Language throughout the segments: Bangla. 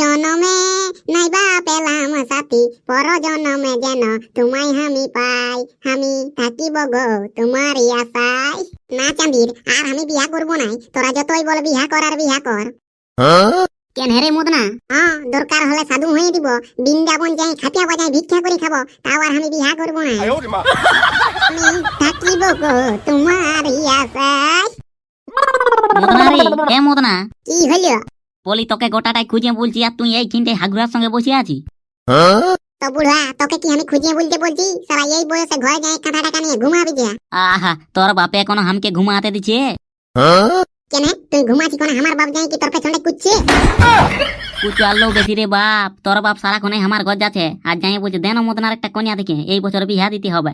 জনমে নাইবা পেলাম সাথী পর জনমে যেন তোমায় হামি পাই। আমি থাকিব গো তোমার আশায়। না চাঁদির আর আমি বিয়া করব নাই। তোরা যতই বল বিয়া করার বিয়া কর। কেন হেরে মত হ্যাঁ দরকার হলে সাধু হয়ে দিব। বৃন্দাবন যাই খাতিয়া বাজাই ভিক্ষা করে খাব। তাও আর আমি বিয়া করব না আমি থাকিব গো তোমার আশায়। মদনা রে এ মদনা। কি হইল? বলি তোকে গোটাটাই খুঁজে বলছি আর তুই এই কিনতে হাগুরার সঙ্গে বসে আছি তো বুড়া তোকে কি আমি খুঁজিয়ে বলতে বলছি? সারা এই বয়সে ঘরে যাই কাঁথা টাকা নিয়ে ঘুমাবি যা। আহা তোর বাপে এখনও হামকে ঘুমাতে দিচ্ছে কেন তুই ঘুমাচ্ছি কোন আমার বাপ যাই কি তোর পেছনে কুচ্ছে? কুচু বেশি রে বাপ তোর বাপ সারাক্ষণে আমার ঘর যাচ্ছে আর যাই বলছে দেন মদনার একটা কন্যা দেখে এই বছর বিহা দিতে হবে।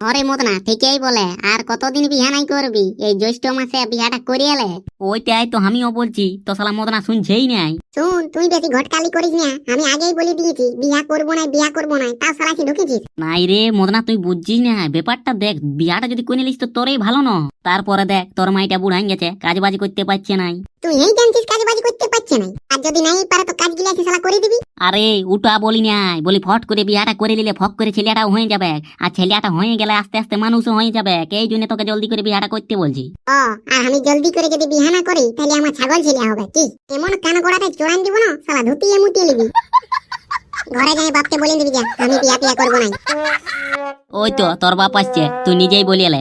আরে মদনা ঠিকই বলে। আর কতদিন বিহা নাই করবি? এই জ্যৈষ্ঠ মাসে বিহাটা করিয়ে এলে ওইটাই তো আমিও বলছি। তো সালা মদনা শুনছেই নাই। শুন তুই বেশি ঘটকালি করিস না। আমি আগেই বলে দিয়েছি বিয়া করব না বিয়া করব না তাও সারাছি ঢুকেছিস? নাই রে মদনা তুই বুঝছিস না। ব্যাপারটা দেখ বিয়াটা যদি করে নিলিস তো তোরই ভালো ন। তারপরে দেখ তোর মাইটা বুড়াই গেছে কাজ বাজ করতে পারছে নাই। তুই এই জানছিস কাজ বাজ করতে পারছে না যদি নাই পারে তো কাজ গিলা সালা করে দিবি। আরে উটা বলি নাই। বলি ফট করে বিয়াটা করে নিলে ফক করে ছেলেটাও হয়ে যাবে। আর ছেলেটা হয়ে গেলে আস্তে আস্তে মানুষও হয়ে যাবে। এই জন্য তোকে জলদি করে বিয়াটা করতে বলছি। ও আর আমি জলদি করে যদি বিহা না করি তাহলে আমার ছাগল ছেলে হবে। কি? এমন কান গোড়াতে চড়ান দিব না? সালা ধুতিয়ে মুতিয়ে নিবি। ঘরে যাই বাপকে বলে দিবি যা আমি বিয়া পিয়া করব না ওই তো তোর বাপ আসছে। তুই নিজেই বলি এলে।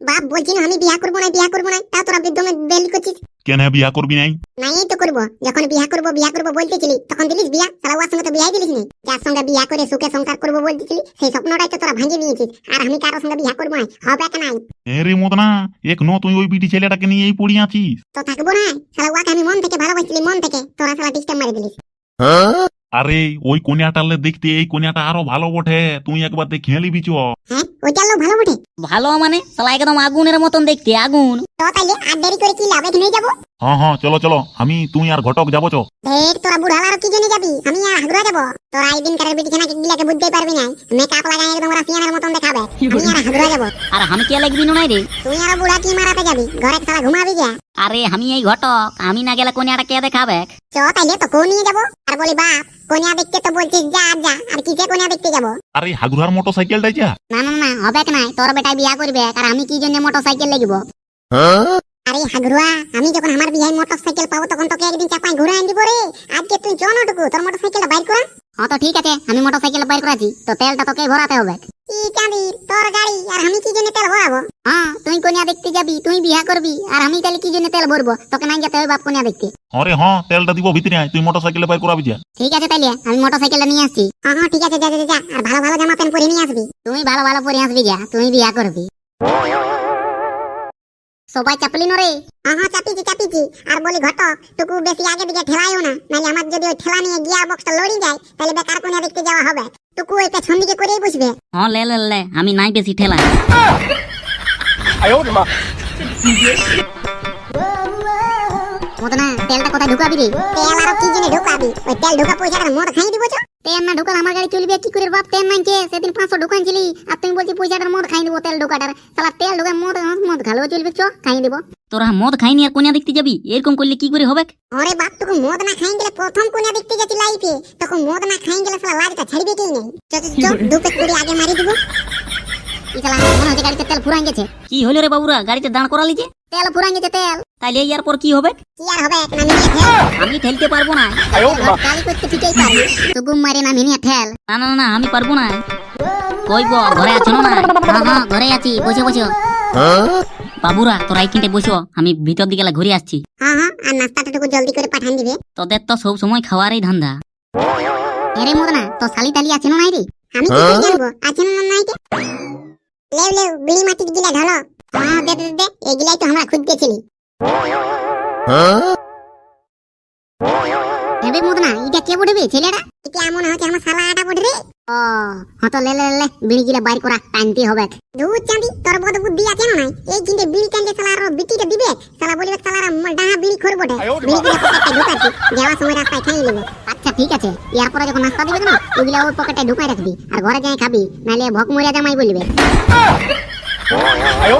বাপ বলছি না আমি বিয়া করব না বিয়া করব না তা তোরা বৃদ্ধমে বেল করছিস। কেন বিয়া করবি নাই? নাই তো করব। যখন বিয়া করব বিয়া করব বলতেছিলি তখন দিলিস বিয়া? সারা ওয়ার সঙ্গে তো বিয়াই দিলিস নি? যার সঙ্গে বিয়া করে সুখে সংসার করব বলতেছিলি সেই স্বপ্নটাই তো তোরা ভাঙিয়ে নিয়েছিস। আর আমি কারোর সঙ্গে বিয়া করব না হবে কেন নাই। এ রে মদনা এক ন তুই ওই বিটি ছেলেটাকে নিয়ে এই পড়ি আছিস? তো থাকব না। সারা ওয়াকে আমি মন থেকে ভালোবাসিলি মন থেকে। তোরা সারা ডিস্টার্ব মারি দিলিস। আরে ওই কোনিয়াটালে দেখতে এই কোনিয়াটা আরও ভালো বটে। তুই একবার দেখে খেলি চ হ্যাঁ ওইটা ভালো বটে। ভালো মানে? সালা একদম আগুনের মতন দেখতে আগুন। তো তাইলে আর দেরি করে কি লাভ এখানে যাব? হ্যাঁ হ্যাঁ চলো চলো। আমি তুই আর ঘটক যাব চ। ঢের তোরা কি জন্য যাবি? আমি আর হাগুরা যাব। তোরা এই দিন কারের বিটিখানা গিলাকে বুঝতেই পারবি না মেকআপ লাগাই একদম রাশিয়ানের মতন দেখাবে। আমি আর হাগুরা যাব। আর আমি কে লাগবি নাই রে? তুই আর বুড়া কি মারাতে যাবি? ঘরে সারা ঘুমাবি যা আরে আমি এই ঘটক। আমি না গেলে কোনিয়াটা কে দেখাবে? চ তাইলে তো কোন নিয়ে যাব। আর বলি বাপ কনিয়া দেখতে তো বলছিস যা আর যা। আর কিসে কনিয়া দেখতে যাব? আরে হাগুরার মোটরসাইকেলটাই যা না না না হবে নাই? তোর বেটাই বিয়া করবে। আর আমি কি জন্য মোটর সাইকেল লাগবো আরে হাগরুয়া আমি যখন আমার বিয়ায় মোটর সাইকেল পাবো তখন তোকে একদিন চাপাই ঘুরে আনবি রে আজকে তুই তোর মোটর সাইকেলটা বাইর করা। হ্যাঁ তো ঠিক আছে আমি মোটর সাইকেল বাইর করাছি তো তেলটা তোকে ভরাতে হবে। কি চাঁদি তোর গাড়ি আর আমি কি জন্য তেল ভরাবো? হ্যাঁ তুই কনিয়া দেখতে যাবি তুই বিয়া করবি আর আমি তাহলে কি জন্য তেল ভরবো? তোকে নাই যেতে হবে বাপ কনিয়া দেখতে। আরে হ্যাঁ তেলটা দিব ভিতরে আয় তুই মোটর সাইকেলে বাইর করাবি যা। ঠিক আছে তাইলে আমি মোটর সাইকেলটা নিয়ে আসছি। হ্যাঁ হ্যাঁ ঠিক আছে যা যা যা, যা আর ভালো ভালো জামা প্যান্ট পরে নিয়ে আসবি। তুই ভালো ভালো পরে আসবি যা তুই বিয়া করবি। সবাই চাপলি নরে? আহা চাপিজি চাপিজি আর বলি ঘট তুকু বেশি আগে দিকে ঠেলাইও না। নাহলে আমার যদি ওই ঠেলা নিয়ে গিয়া বক্সটা লড়ি যায় তাহলে বেকার কোনে দেখতে যাওয়া হবে। তুকু ওই পেছন দিকে করেই বসবে। হ্যাঁ লে লে লে আমি নাই বেশি ঠেলা। আয়ো মা মতনা তেলটা কোথায় ঢুকাবি রে? তেল আর কি জেনে ঢুকাবি? ওই তেল ঢুকা পয়সাটা মদ খাই দিব চো। তেল না ঢুকাল আমার গাড়ি চলবে কি করে বাপ? তেল সেদিন পাঁচশো ঢুকানছিলি আর তুমি বলছি পয়সাটার মদ খাই দিব তেল ঢুকাটার। সালা তেল মদ মদ খালেও চলবে চ খাই দিব। তোরা মদ খাইনি আর কোনিয়া দেখতে যাবি? এরকম করলে কি করে হবে? আরে বাপ তোকে মদ না খাই গেলে প্রথম কোনে দেখতে যাচ্ছি লাইফে তখন মদ না খাই গেলে সালা লাজটা ছাড়বে কি নেই? চ চ, চ দু পেট করে আগে মারি দিব। মনে হচ্ছে গাড়িতে তেল ফুরাই গেছে। কি হলো রে বাবুরা গাড়িতে দাঁড় করালি যে? তেল ফুরাই গেছে তেল। তাহলে কি হবে? আমি পারব না। না না না আমি পারব না। ঘরে আছো না? হ্যাঁ হ্যাঁ ঘরে আছি। বসে বসে। বাবুরা তোরা কিনতে বসো। আমি ভিতর দিকে ঘুরে আসছি। হ্যাঁ, হ্যাঁ, আর জলদি করে পাঠান দিবে। তোদের তো সব সময় খাওয়ারই ধান্দা। এরে তো শালি টালি আছে না রে আমি কি জানব? আছে না নাই কে লেউ লেউ বিড়ি মাটি গিলা ঢালো। হ্যাঁ দে দে দে এগুলাই তো আমরা খুঁজতেছিলি। হ্যাঁ? হেবে এটা কে ছেলেটা? এটা এমন আমার শালা আটা ও হ্যাঁ লে লে লে বিড়ি গিলা বাইর করা টানতে হবে। দুধ তোর বুদ্ধি আছে না এই বিড়ি শালা আর বিটিটা দিবে? শালা বলিবে শালা ডাহা বিড়ি বটে বিড়ি গিলা পকেটে যাওয়ার সময় রাস্তায় আচ্ছা ঠিক আছে। যখন নাস্তা দিবে না ওগুলা পকেটে ঢুকাই রাখবি। আর ঘরে যাই খাবি নালে ভক মরিয়া জামাই বলিবে। আয়ো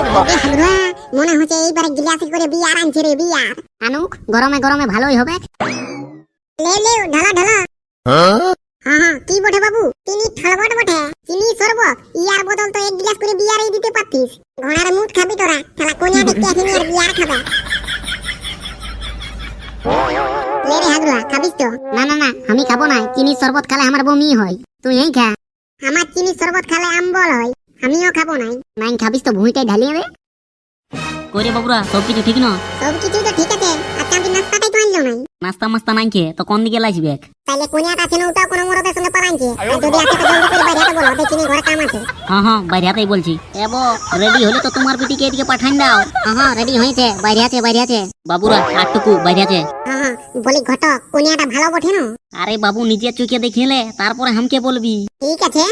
মনে হচ্ছে এইবারে গিলাসে করে বিয়ার আনছে রে বিয়ার। আনুক গরমে গরমে ভালোই হবে। লে লে ঢালা ঢালা। হ্যাঁ হ্যাঁ কি বটে বাবু? চিনি ঠলবট বটে চিনি শরবত ইয়ার বদল তো এক গ্লাস করে বিয়ারই দিতে পারতিস। ঘোড়ার মুখ খাবি তোরা। শালা কোনিয়া দেখতে আসিনি আর বিয়ার খাবে? লে রে হাগরুয়া খাবিস তো। না না না আমি খাব না। চিনি শরবত খালে আমার বমি হয়। তুই এই খা। আমার চিনি শরবত খেলে আম্বল হয়। আমিও খাব নাই। নাই খাবিস তো ভুঁইটাই ঢালিয়ে কই রে বাবুরা সব কিছু ঠিক না? সব কিছু তো ঠিক আছে আচ্ছা আমি নাস্তাটাই তো আনলো নাই। নাস্তা মাস্তা নাই খেয়ে তো কোন দিকে লাইসবে তাইলে কোনিয়াটা আছে না ওটাও কোনো মরদের সঙ্গে পালাইছে আর যদি আছে তো জলদি করে বাইরে বলো দেখিনি ঘরে কাম আছে। হ্যাঁ হ্যাঁ বাইরে হাতেই বলছি। এবো রেডি হলে তো তোমার পিটিকে এদিকে পাঠান দাও। হ্যাঁ হ্যাঁ রেডি হয়েছে বাইরে আছে বাইরে আছে। বাবুরা আটটুকু বাইরে আছে। হ্যাঁ হ্যাঁ বলি ঘটক কোনিয়াটা ভালো না? আরে বাবু নিজে চোখে দেখিলে তারপরে হামকে বলবি। ঠিক আছে।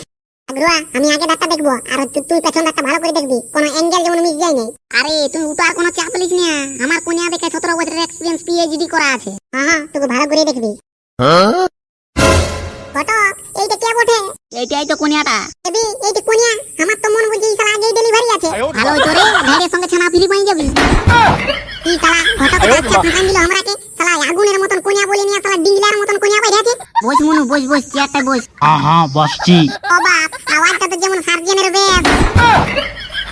আমি আগে ডাক্তার দেখব আর তুই পেছন ডাক্তার ভালো করে দেখবি কোনো অ্যাঙ্গেল যেমন মিস যায় নাই। আরে তুই উঠার কোনো চাপ লিস না। আমার কোনিয়া দেখে সতেরো বছরের এক্সপিরিয়েন্স পিএইচডি করা আছে। হ্যাঁ হ্যাঁ তুই ভালো করে দেখবি। ঘটক এইটা কে বটে? এইটাই তো কোনিয়াটা এবি এইটা কোনিয়া আমার তো মন শালা আগেই ডেলিভারি আছে। ভালো হইতো রে সঙ্গে ছানা ফিরি পাই যাবি। কি ঘটক আচ্ছা ফাঁসান দিল আমরাকে শালা আগুনের মতন কোনিয়া বলে নিয়ে ডিংলার মতন আছে? বস মনু বস বস চেয়ারটা বস। হ্যাঁ বসছি। ও বাপ আওয়াজটা তো যেমন সার্জেনের বেশ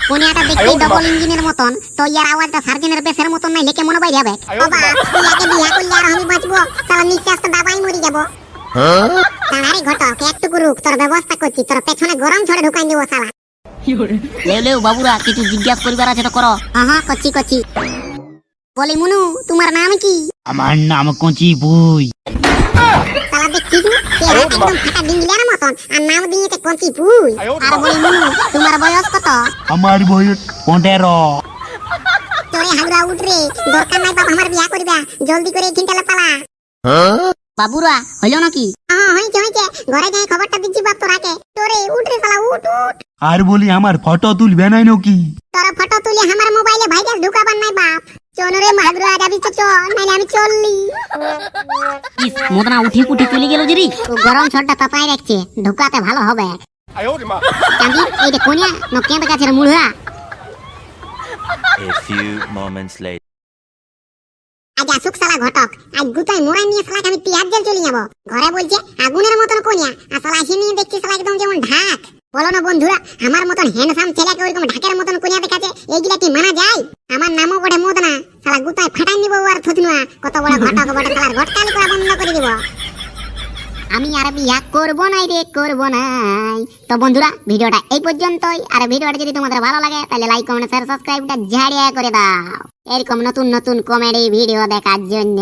কোনিয়াটা দেখতে ডবল ইঞ্জিনের মতন। তো ইয়ার আওয়াজটা সার্জেনের বেসের মতন নাই লেকে মনে বাইরে হবে। ও বাপ তুই আগে বিয়া করলে আর আমি বাঁচবো। শালা নিঃশ্বাস তো দাবাই মরি যাব। তাড়াতাড়ি ঘটক একটুকু রুক তোর ব্যবস্থা করছি। তোর পেছনে গরম ছড়ে ঢুকাই দেবো শালা। লেও লেও বাবুরা কিছু জিজ্ঞাসা করিবার আছে তো করো। হ্যাঁ হ্যাঁ করছি করছি বলি মুনু তোমার নাম কি? আমার নাম কচি বই। চেহারা একদম ফাটা ডিংলার মতন। আর নাম দিয়েছে কঞ্চি ভুই। আর বলি মুনু তোমার বয়স কত? আমার বয়স পনেরো। তোরে হাগড়া উঠ রে। দরকার নাই বাপ আমার বিয়া করবা। জলদি করে এখানটালে পালা বাবুরা হইল নাকি? হইছে হইছে। ঘরে যাই খবরটা দিচ্ছি বাপ তোরাকে। তোরে শালা উঠ উঠ। আর বলি আমার ফটো তুলবে নাই নাকি? তোর ফটো তুলি আমার মোবাইলে ভাইরাস ঢুকাবার নাই বাপ। চনরে রে মাগুরা তো নাইলে আমি চললি। ইস মোদনা উঠি উঠি চলে গেল জিরি গরম ছড়টা পাপাই রাখছে ঢুকাতে ভালো হবে। আয়ো রে মা। চাঁদি এইটা কোনিয়া নকেন্দ মুড়া A few moments later. আজ আসুক শালা ঘটক। আজ গুতাই মোড়াই নিয়ে শালাকে আমি পিয়াজ জল চলে যাব। ঘরে বলছে, আগুনের মতন কোনিয়া। আর শালা আসি নিয়ে দেখছি শালা একদম যেমন ঢাক। বলো না বন্ধুরা, আমার মতন হ্যান্ডসাম ছেলেকে ওইরকম ঢাকের মতন কোনিয়া দেখাচ্ছে এইগুলা কি মানা যায়? আমার নামও বটে মোদনা। শালা গুতাই ফাটাই নিব আর থুতনুয়া। কত বড় ঘটক বটে শালার ঘটকালি করা বন্ধ করে দিব। আমি আর বিয়া করব নাই রে, করব নাই। তো বন্ধুরা, ভিডিওটা এই পর্যন্তই। আর ভিডিওটা যদি তোমাদের ভালো লাগে, তাহলে লাইক কমেন্ট শেয়ার সাবস্ক্রাইবটা ঝাড়িয়া করে দাও। এরকম নতুন নতুন কমেডি ভিডিও দেখার জন্য।